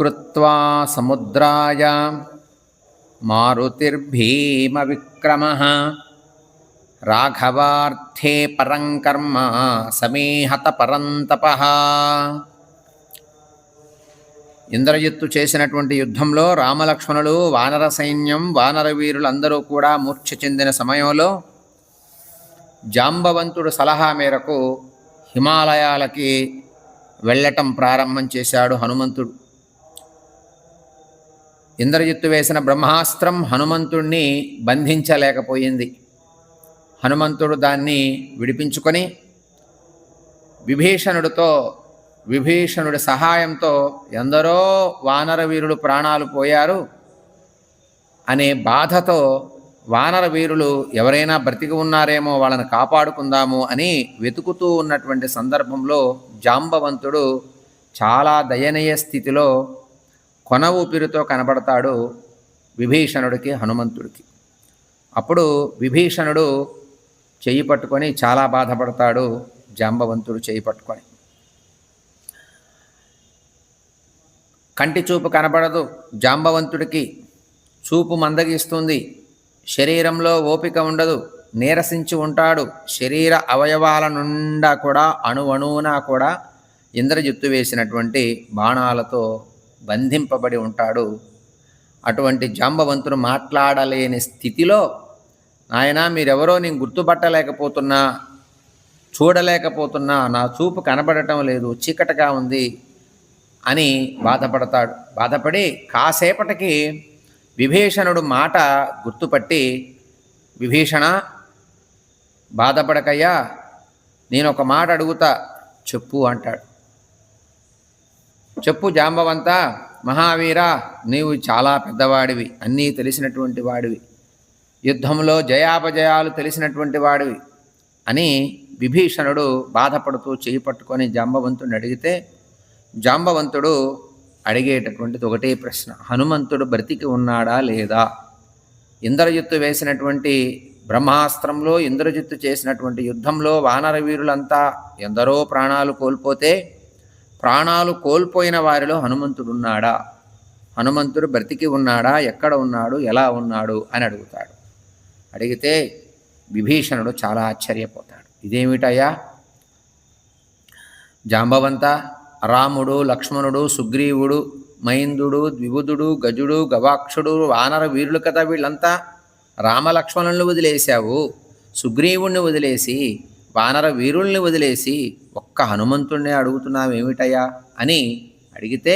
कृत्वा समुद्राय मारुतिर्भीमविक्रमः రాఘవార్థే పరం కర్మ సమీహత పరంతప ఇంద్రజిత్తు చేసినటువంటి యుద్ధంలో రామలక్ష్మణులు వానర సైన్యం వానర వీరులందరూ కూడా మూర్ఛ చెందిన సమయంలో జాంబవంతుడు సలహా మేరకు హిమాలయాలకి వెళ్ళటం ప్రారంభం చేశాడు హనుమంతుడు ఇంద్రజిత్తు వేసిన బ్రహ్మాస్త్రం హనుమంతుణ్ణి బంధించలేకపోయింది. హనుమంతుడు దాన్ని విడిపించుకొని విభీషణుడితో విభీషణుడి సహాయంతో ఎందరో వానర వీరులు ప్రాణాలు పోయారు అనే బాధతో వానర వీరులు ఎవరైనా బ్రతికి ఉన్నారేమో వాళ్ళని కాపాడుకుందాము అని వెతుకుతూ ఉన్నటువంటి సందర్భంలో జాంబవంతుడు చాలా దయనీయ స్థితిలో కొన ఊపిరితో కనబడతాడు విభీషణుడికి హనుమంతుడికి. అప్పుడు విభీషణుడు చేయి పట్టుకొని చాలా బాధపడతాడు జాంబవంతుడు చేయి పట్టుకొని. కంటి చూపు కనబడదు జాంబవంతుడికి. చూపు మందగిస్తుంది శరీరంలో ఓపిక ఉండదు నీరసించి ఉంటాడు శరీర అవయవాల నుండా కూడా అణువణువునా కూడా ఇంద్రజిత్తు వేసినటువంటి బాణాలతో బంధింపబడి ఉంటాడు. అటువంటి జాంబవంతుడు మాట్లాడలేని స్థితిలో ఆయన మీరెవరో నేను గుర్తుపట్టలేకపోతున్నా చూడలేకపోతున్నా నా చూపు కనబడటం లేదు చీకటగా ఉంది అని బాధపడతాడు. బాధపడి కాసేపటికి విభీషణుడు మాట గుర్తుపట్టి విభీషణ బాధపడకయ్యా నేను ఒక మాట అడుగుతా చెప్పు అంటాడు. చెప్పు జాంబవంత. మహావీర నీవు చాలా పెద్దవాడివి అన్నీ తెలిసినటువంటి వాడివి. యుద్ధంలో జయాపజయాలు తెలిసినటువంటి వాడివి అని విభీషణుడు బాధపడుతూ చేయి పట్టుకొని జాంబవంతుడిని అడిగితే జాంబవంతుడు అడిగేటటువంటిది ఒకటే ప్రశ్న. హనుమంతుడు బ్రతికి ఉన్నాడా లేదా? ఇంద్రజిత్తు వేసినటువంటి బ్రహ్మాస్త్రంలో ఇంద్రజిత్తు చేసినటువంటి యుద్ధంలో వానర వీరులంతా ఎందరో ప్రాణాలు కోల్పోతే ప్రాణాలు కోల్పోయిన వారిలో హనుమంతుడు ఉన్నాడా హనుమంతుడు బ్రతికి ఉన్నాడా? ఎక్కడ ఉన్నాడు? ఎలా ఉన్నాడు? అని అడుగుతాడు. అడిగితే విభీషణుడు చాలా ఆశ్చర్యపోతాడు. ఇదేమిటయ్యా? జాంబవంత రాముడు లక్ష్మణుడు సుగ్రీవుడు మహిందుడు ద్విబుధుడు గజుడు గవాక్షుడు వానర వీరులు కదా వీళ్ళంతా? రామలక్ష్మణుల్ని వదిలేశావు సుగ్రీవుణ్ణి వదిలేసి వానర వీరుల్ని వదిలేసి ఒక్క అడుగుతున్నాం ఏమిటయ్యా అని అడిగితే